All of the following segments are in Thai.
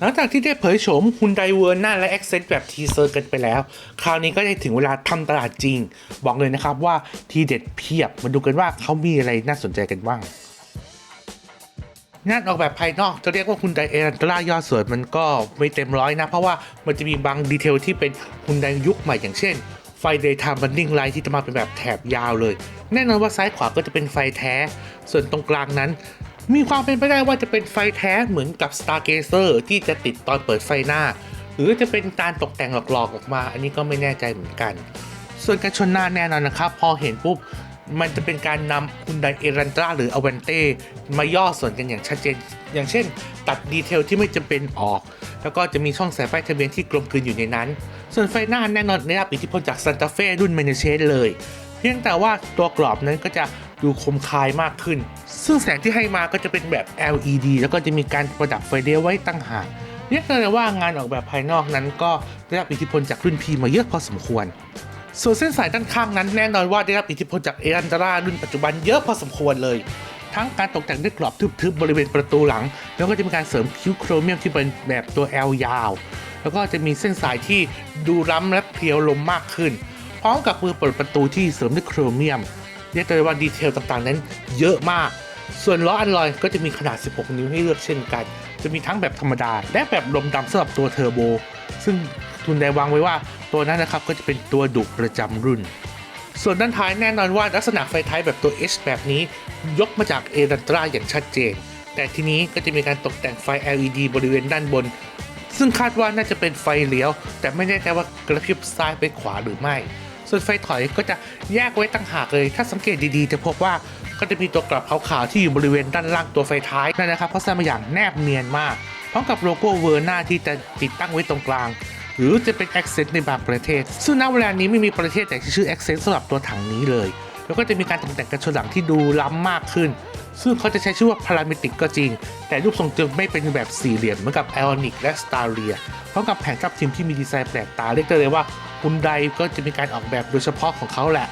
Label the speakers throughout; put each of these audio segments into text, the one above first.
Speaker 1: หลังจากที่ได้เผยโฉมฮุนไดเวอร์น่าและ Accent แบบทีเซอร์กันไปแล้ว คราวนี้ก็ได้ถึงเวลาทำตลาดจริง บอกเลยนะครับว่าทีเด็ดเพียบ มาดูกันว่าเขามีอะไรน่าสนใจกันบ้างงานออกแบบภายนอกจะเรียกว่าฮุนไดเอรันตรายอดสวยมันก็ไม่เต็มร้อยนะ เพราะว่ามันจะมีบางดีเทลที่เป็นฮุนไดยุคใหม่อย่างเช่น ไฟ daytime running light ที่จะมาเป็นแบบแถบยาวเลย แน่นอนว่าซ้ายขวาก็จะเป็นไฟแท้ ส่วนตรงกลางนั้น มีความเป็นไปได้ว่าจะเป็นไฟแท้เหมือนกับ Stargazer ที่จะติดตอนเปิดไฟหน้า หรือจะเป็นการตกแต่งหลอกๆออกมา อันนี้ก็ไม่แน่ใจเหมือนกัน ส่วนการชนหน้าแน่นอนนะครับ พอเห็นปุ๊บ มันจะเป็นการนำคุณไดเอรันตราหรืออเวนเต้มาย่อส่วนกันอย่างชัดเจน อย่างเช่น ตัดดีเทลที่ไม่จำเป็นออก แล้วก็จะมีช่องสายไฟทะเบียนที่กลมกลืนอยู่ในนั้น ส่วนไฟหน้าแน่นอนได้รับอิทธิพลจากซันตาเฟ่รุ่นเมเนเชสเลย เพียงแต่ว่าตัวกรอบนั้นก็จะ ดูคมคายมากขึ้น ซึ่งแสงที่ให้มาก็จะเป็นแบบ LED แล้วก็จะมีการประดับไฟเลี้ยวไว้ตั้งหากเรียกได้ว่างานออกแบบภายนอกนั้นก็ได้รับอิทธิพลจากรุ่นพีมาเยอะพอสมควร ส่วนเส้นสายด้านข้างนั้นแน่นอนว่าได้รับอิทธิพลจากเอรันดารารุ่นปัจจุบันเยอะพอสมควรเลย ทั้งการตกแต่งด้วยกรอบทึบๆบริเวณประตูหลัง แล้วก็จะมีการเสริมคิ้วโครเมียมที่เป็นแบบตัว L ยาว แล้วก็จะมีเส้นสายที่ดูล้ำและเพียวลมมากขึ้น พร้อมกับมือเปิดประตูที่เสริมด้วยโครเมียม เรียกได้ว่าดีเทลต่างๆ นั้นเยอะมาก ส่วนล้ออันลอยก็จะมีขนาด 16 นิ้วให้เลือกเช่นกัน จะมีทั้งแบบธรรมดา และแบบลมดำสำหรับตัวเทอร์โบ ซึ่งทุนได้วางไว้ว่าตัวนั้นนะครับก็จะเป็นตัวดุประจำรุ่น ส่วนด้านท้ายแน่นอนว่าลักษณะไฟท้ายแบบตัว H แบบนี้ ยกมาจากเอรันตราอย่างชัดเจน แต่ทีนี้ก็จะมีการตกแต่งไฟ LED บริเวณด้านบน ซึ่งคาดว่าน่าจะเป็นไฟเลี้ยว แต่ไม่แน่ใจว่ากระพริบซ้ายไปขวาหรือไม่ ส่วนไฟถอยก็จะแยกไว้ต่างหากเลย ถ้าสังเกตดีๆ จะพบว่าก็จะมีตัวกลับขาวๆที่อยู่บริเวณด้านล่างตัวไฟท้ายนั่นนะครับเพราะสร้างมาอย่างแนบเนียนมาก พร้อมกับโลโก้เวอร์หน้าที่จะติดตั้งไว้ตรงกลาง หรือจะเป็น Accent ในบางประเทศ ซึ่งณเวลานี้ไม่มีประเทศไหนที่ชื่อ Accent สำหรับตัวถังนี้เลย แล้วก็จะมีการตกแต่งกระชนหลังที่ดูล้ำมากขึ้น ซึ่งเขาจะใช้ชื่อว่าพารามิติกก็จริง แต่รูปทรงจะไม่เป็นแบบสี่เหลี่ยมเหมือนกับ i o n i c และ s t a r i a พร้อมกับแผงทับทิมที่มีดีไซน์แปลกตาเรียกได้เลยว่า คุณไดก็จะมีการออกแบบโดยเฉพาะของเขาแหละ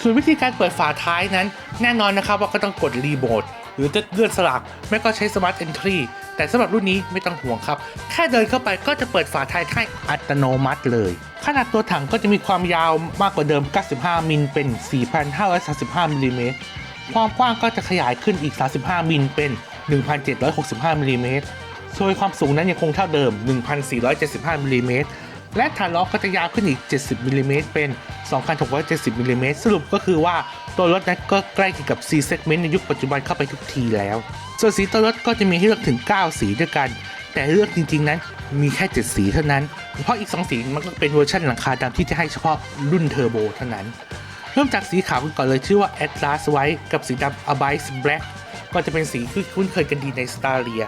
Speaker 1: ส่วนวิธีการเปิดฝาท้ายนั้น แน่นอนนะครับว่าก็ต้องกดรีโมทหรือจะเลื่อนสลักไม่ก็ใช้สมาร์ทเอนทรีแต่สำหรับรุ่นนี้ไม่ต้องห่วงครับ แค่เดินเข้าไปก็จะเปิดฝาท้ายให้อัตโนมัติเลย ขนาดตัวถังก็จะมีความยาวมากกว่าเดิม 95 มิลเป็น 4,535มิลลิเมตรความกว้างก็จะขยายขึ้นอีก 35 มิลเป็น 1,765มิลลิเมตรโดยความสูงนั้นยังคงเท่าเดิม 1,475มิลลิเมตร และฐานล้อก็จะยาวขึ้นอีก 70มิลลิเมตรเป็น 2,670มิลลิเมตรสรุปก็คือว่าตัวรถนั้นก็ใกล้เคียงกับ C segment ในยุคปัจจุบันเข้าไปทุกทีแล้ว ส่วนสีตัวรถก็จะมีให้เลือกถึง 9 สีด้วยกัน แต่เลือกจริงๆนั้นมีแค่ 7 สีเท่านั้น เพราะอีก 2 สีมันก็เป็นเวอร์ชันหลังคาดำที่จะให้เฉพาะรุ่นเทอร์โบเท่านั้น เริ่มจากสีขาวกันก่อนเลยชื่อว่า Atlas White กับสีดำ Abyss Black ก็จะเป็นสีที่คุ้นเคยกันดีใน Staria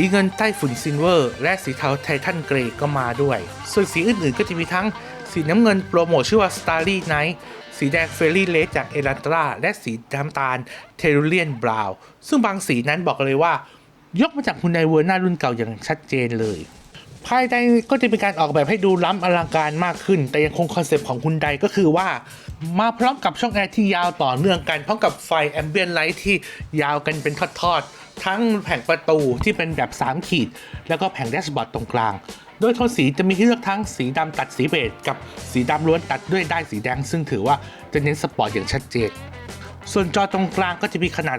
Speaker 1: สีเงินใต้ฝุ่นซินเวอร์ และสีเทาไททันเกรก็มาด้วย ส่วนสีอื่นๆก็จะมีทั้งสีน้ำเงินโปรโมทชื่อว่า Starry Night สีแดงเฟร r ี่เลสจากเอรันตราและสีน้ำตาลเทรูเลียนบราวซึ่งบางสีนั้นบอกเลยว่า ยกมาจากคุณไดเวอร์หน้ารุ่นเก่าอย่างชัดเจนเลยภายในก็จะมีการออกแบบให้ดูล้ำอลังการมากขึ้น แต่ยังคงคอนเซปต์ของคุณไดก็คือว่า มาพร้อมกับช่องแอร์ที่ยาวต่อเนื่องกันพร้อมกับไฟแอมเบียนไลท์ที่ยาวกันเป็นทอดๆ ทั้งแผงประตูที่เป็นแบบ 3 ขีด แล้วก็แผงแดชบอร์ดตรงกลาง โดยโทนสีจะมีให้เลือกทั้งสีดำตัดสีเบจกับสีดำล้วนตัดด้วยด้ายสีแดง ซึ่งถือว่าจะเน้นสปอร์ตอย่างชัดเจนส่วนจอตรงกลางก็จะมีขนาด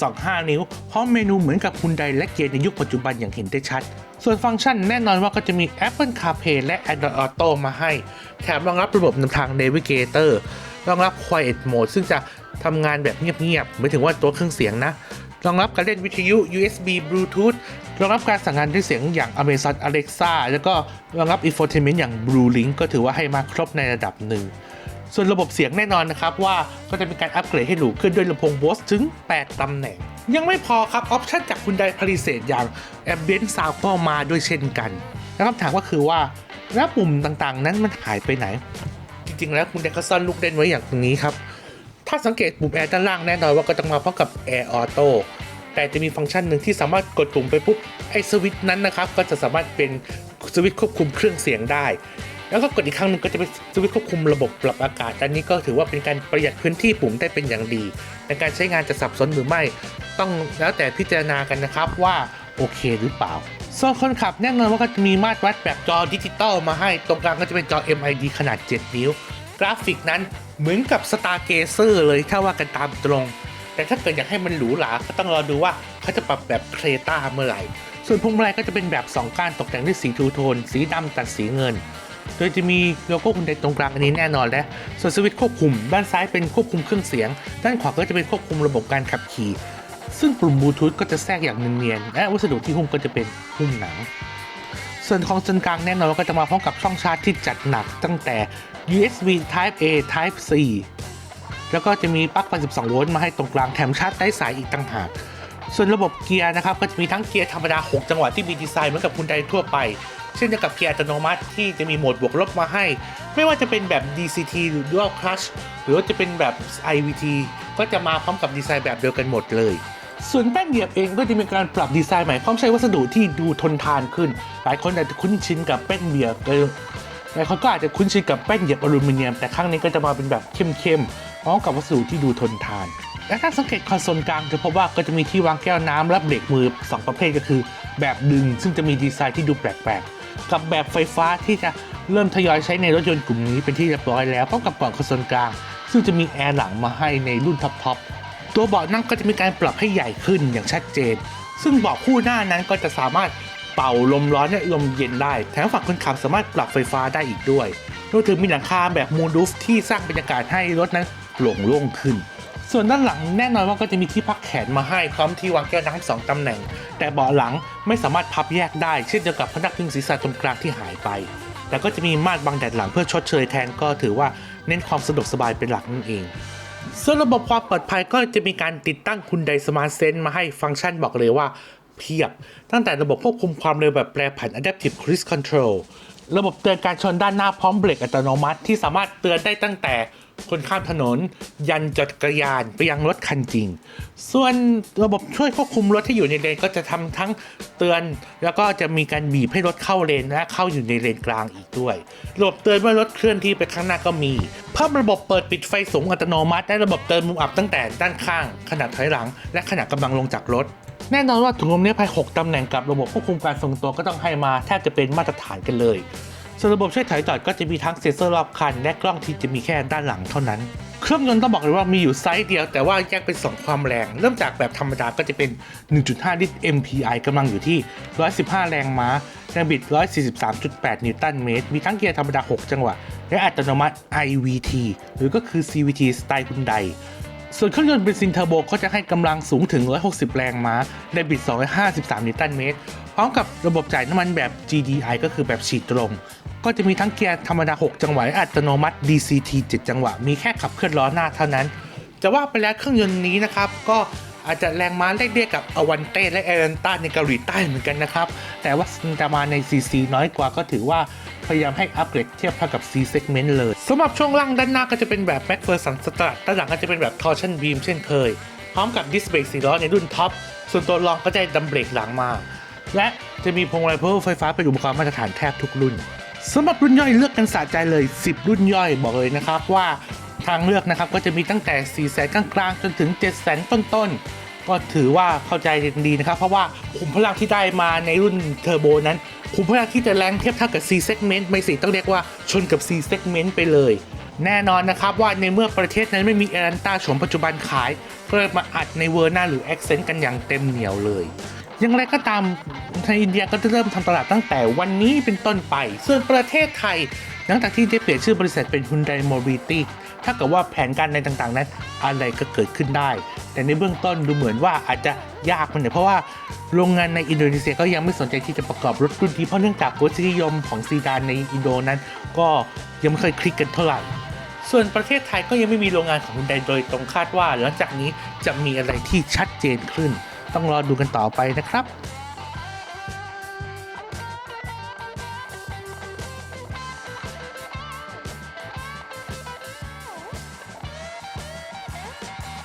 Speaker 1: 10.25 นิ้ว พร้อมเมนูเหมือนกับคุณไดและเกียร์ในยุคปัจจุบันอย่างเห็นได้ชัด ส่วนฟังก์ชันแน่นอนว่าก็จะมี Apple CarPlay และ Android Auto มาให้ แถมรองรับระบบนำทาง Navigator รองรับ Quiet Mode ซึ่งจะทำงานแบบเงียบๆหมายถึงว่าตัวเครื่องเสียงนะ รองรับการเล่นวิทยุ USB Bluetooth รองรับการสั่งงานด้วยเสียงอย่าง Amazon Alexa แล้วก็รองรับ Infotainment อย่าง Bluelink ก็ถือว่าให้มาครบในระดับหนึ่ง ส่วนระบบเสียงแน่นอนนะครับว่าก็จะมีการอัปเกรดให้หรูขึ้นด้วยลำโพง Bose ถึง 8 ตำแหน่ง ยังไม่พอครับ ออปชันจากคุณไดผลิเศษอย่าง Ambient Sound ก็มาด้วยเช่นกันแล้วคำถามก็คือว่าแล้วปุ่มต่างๆ นั้นมันหายไปไหน จริงๆแล้วคุณไดก็ซ่อนลูกเล่นไว้อย่างตรงนี้ครับ ถ้าสังเกตปุ่มแอร์ด้านล่างแน่นอนว่าก็ต้องมาพร้อมกับ Air Auto แต่จะมีฟังก์ชันหนึ่งที่สามารถกดปุ่มไปปุ๊บไอ้สวิตช์นั้นนะครับก็จะสามารถเป็นสวิตช์ควบคุมเครื่องเสียงได้ แล้วก็กดอีกครั้งหนึ่งก็จะเป็นสวิตช์ควบคุมระบบปรับอากาศอันนี้ก็ถือว่าเป็นการประหยัดพื้นที่ปุ่มได้เป็นอย่างดี ในการใช้งานจะสับสนหรือไม่ ต้องแล้วแต่พิจารณากันนะครับว่าโอเคหรือเปล่าส่วนคนขับแน่นอนว่าก็จะมีมาตรวัดแบบจอดิจิตอลมาให้ ตรงกลางก็จะเป็นจอ MID ขนาด 7 นิ้ว กราฟิกนั้น เหมือนกับ Stargazer เลยถ้าว่ากันตามตรง แต่ถ้าเกิดอยากให้มันหรูหราก็ต้องรอดูว่าเขาจะปรับแบบเครตาเมื่อไหร่ ส่วนพวงมาลัยก็จะเป็นแบบ 2ก้านตกแต่งด้วยสีทูโทน สีดำตัดสีเงิน โดยจะมีโลโก้คุณไดตรงกลางอันนี้แน่นอนและส่วนสวิตช์ควบคุม ด้านซ้ายเป็นควบคุมเครื่องเสียง ด้านขวาก็จะเป็นควบคุมระบบการขับขี่ซึ่งปุ่มบลูทูธก็จะแทรกอย่างเนียนๆและวัสดุที่หุ้มก็จะเป็นหุ้มหนัง ส่วนของส่วนกลางแน่นอนก็จะมาพร้อมกับช่องชาร์จที่จัดหนักตั้งแต่ USB Type A Type C แล้วก็จะมีปลั๊กไฟ 12 โวลต์มาให้ตรงกลางแถมชาร์จไร้สายอีกต่างหาก ส่วนระบบเกียร์นะครับก็จะมีทั้งเกียร์ธรรมดา 6 จังหวะที่มีดีไซน์เหมือนกับคุณไดทั่วไป เช่นเดียวกับเกียร์อัตโนมัติที่จะมีโหมดบวกลบมาให้ ไม่ว่าจะเป็นแบบ DCT หรือ Dual Clutch หรือว่าจะเป็นแบบ IVT ก็จะมาพร้อมกับดีไซน์แบบเดียวกันหมดเลยส่วนแป้นเหยียบเองก็จะมีการปรับดีไซน์ใหม่พร้อมใช้วัสดุที่ดูทนทานขึ้น หลายคนอาจจะคุ้นชินกับแป้นเหยียบเออ หลายคนก็อาจจะคุ้นชินกับแป้นเหยียบอลูมิเนียม แต่ครั้งนี้ก็จะมาเป็นแบบเข้มๆพร้อมกับวัสดุที่ดูทนทาน และถ้าสังเกตคอนโซลกลางจะพบว่าก็จะมีที่วางแก้วน้ำและเบรกมือ 2 ประเภทก็คือ แบบดึงซึ่งจะมีดีไซน์ที่ดูแปลกๆ กับแบบไฟฟ้าที่จะเริ่มทยอยใช้ในรถยนต์กลุ่มนี้เป็นที่เรียบร้อยแล้วพร้อมกับกล่องคอนโซลกลาง ซึ่งจะมีแอร์หลังมาให้ในรุ่นท็อปๆตัวเบาะนั่งก็จะมีการปรับให้ใหญ่ขึ้นอย่างชัดเจน ซึ่งเบาะคู่หน้านั้นก็จะสามารถ เป่าลมร้อนและลมเย็นได้ แถมฝั่งคนขับสามารถปรับไฟฟ้าได้อีกด้วยรวมถึงมีหลังคาแบบมูนรูฟที่สร้างบรรยากาศให้รถนั้นโปร่งโล่งขึ้น ส่วนด้านหลังแน่นอนว่าก็จะมีที่พักแขนมาให้พร้อมที่วางแก้วน้ำสองตำแหน่ง แต่เบาะหลังไม่สามารถพับแยกได้ เช่นเดียวกับพนักพิงศีรษะตรงกลางที่หายไป แต่ก็จะมีม่านบังแดดหลังเพื่อชดเชยแทนก็ถือว่าเน้นความสะดวกสบายเป็นหลักนั่นเองส่วนระบบความปลอดภัยก็จะมีการติดตั้งคุณไดสมาร์ทเซนมาให้ฟังก์ชันบอกเลยว่า เพียบ ตั้งแต่ระบบควบคุมความเร็วแบบแปรผัน Adaptive Cruise Control ระบบเตือนการชนด้านหน้าพร้อมเบรกอัตโนมัติ ที่สามารถเตือนได้ตั้งแต่คนข้ามถนน ยันจักรยานไปยังรถคันจริง ส่วนระบบช่วยควบคุมรถที่อยู่ในเลนก็จะทำทั้งเตือน แล้วก็จะมีการบีบให้รถเข้าเลนและเข้าอยู่ในเลนกลางอีกด้วย ระบบเตือนเมื่อรถเคลื่อนที่ไปข้างหน้าก็มีเพิ่มระบบเปิดปิดไฟสูงอัตโนมัติ และระบบเตือนมุมอับตั้งแต่ด้านข้าง ขณะถอยหลัง และขณะกำลังลงจากรถ แน่นอนว่าถุงลมนิรภัย 6 ตำแหน่งกับระบบควบคุมการทรงตัวก็ต้องให้มาแทบจะเป็นมาตรฐานกันเลย ส่วนระบบช่วยถอยจอดก็จะมีทั้งเซ็นเซอร์รอบคัน และกล้องที่จะมีแค่ด้านหลังเท่านั้น เครื่องยนต์ต้องบอกเลยว่ามีอยู่ไซส์เดียวแต่ว่าแยกเป็น 2 ความแรง เริ่มจากแบบธรรมดาก็จะเป็น 1.5 ลิตร MPI กำลังอยู่ที่ 115 แรงม้าแรงบิด 143.8 นิวตันเมตร มีทั้งเกียร์ธรรมดา 6 จังหวะ และอัตโนมัติ IVT หรือก็คือ CVT สไตล์คุณได ส่วนเครื่องยนต์เบนซินเทอร์โบก็จะให้กำลังสูงถึง 160 แรงม้า ได้บิด 253 นิวตันเมตร พร้อมกับระบบจ่ายน้ำมันแบบ GDI ก็คือแบบฉีดตรง ก็จะมีทั้งเกียร์ธรรมดา 6 จังหวะอัตโนมัติ DCT 7 จังหวะ มีแค่ขับเคลื่อนล้อหน้าเท่านั้น จะว่าไปแล้วเครื่องยนต์นี้นะครับก็ อาจจะแรงม้าเลขเดียวกับอวันเต้และเอเรนต้าในเกาหลีใต้เหมือนกันนะครับ แต่ว่าจะมาใน CC น้อยกว่าก็ถือว่าพยายามให้อัปเกรดเทียบเท่ากับ C segment เลยสำหรับช่วงล่างด้านหน้าก็จะเป็นแบบ McPherson Strut ด้านหลังก็จะเป็นแบบ Torsion Beam เช่นเคย พร้อมกับดิสเบรก4ล้อในรุ่นท็อปส่วนตัวรองก็จะดัมเบรกหลังมา และจะมีพวงมาลัยเพลไฟฟ้าเป็นอุปกรณ์มาตรฐานแทบทุกรุ่นสำหรับรุ่นย่อยเลือกกันสะใจเลย 10 รุ่นย่อยบอกเลยนะครับว่า ทางเลือกนะครับก็จะมีตั้งแต่4 0 0 0 0 0กลางๆจนถึง7 0 0 0 0ต้นๆ ก็ถือว่าเข้าใจดีนะครับ เพราะว่าขุมพลังที่ได้มาในรุ่นเทอร์โบนั้นขุมพลังที่จะแรงเทียบเท่ากับ C segment ไม่สิต้องเรียกว่าชนกับ C segment ไปเลย แน่นอนนะครับว่าในเมื่อประเทศนั้นไม่มีเอรันต้าโฉมปัจจุบันขาย ก็เลยมาอัดในเวอร์นาหรือ Accent กันอย่างเต็มเหนียวเลยอย่างไรก็ตามทางอินเดียก็จะเริ่มทำตลาดตั้งแต่วันนี้เป็นต้นไป ส่วนประเทศไทย หลังจากที่ได้เปลี่ยนชื่อบริษัทเป็น Hyundai Mobility ถ้าเกิดว่าแผนการในต่างๆ นั้นอะไรก็เกิดขึ้นได้ แต่ในเบื้องต้นดูเหมือนว่าอาจจะยากมันเนี่ยเพราะว่าโรงงานในอินโดนีเซียก็ยังไม่สนใจที่จะประกอบรถรุ่นนี้เพราะเนื่องจากรสนิยมของซีดานในอินโดนั้น ก็ยังไม่เคยคลิกกันเท่าไหร่ ส่วนประเทศไทยก็ยังไม่มีโรงงานของฮุนไดโดยตรงคาดว่า หลังจากนี้จะมีอะไรที่ชัดเจนขึ้น ต้องรอดูกันต่อไปนะครับ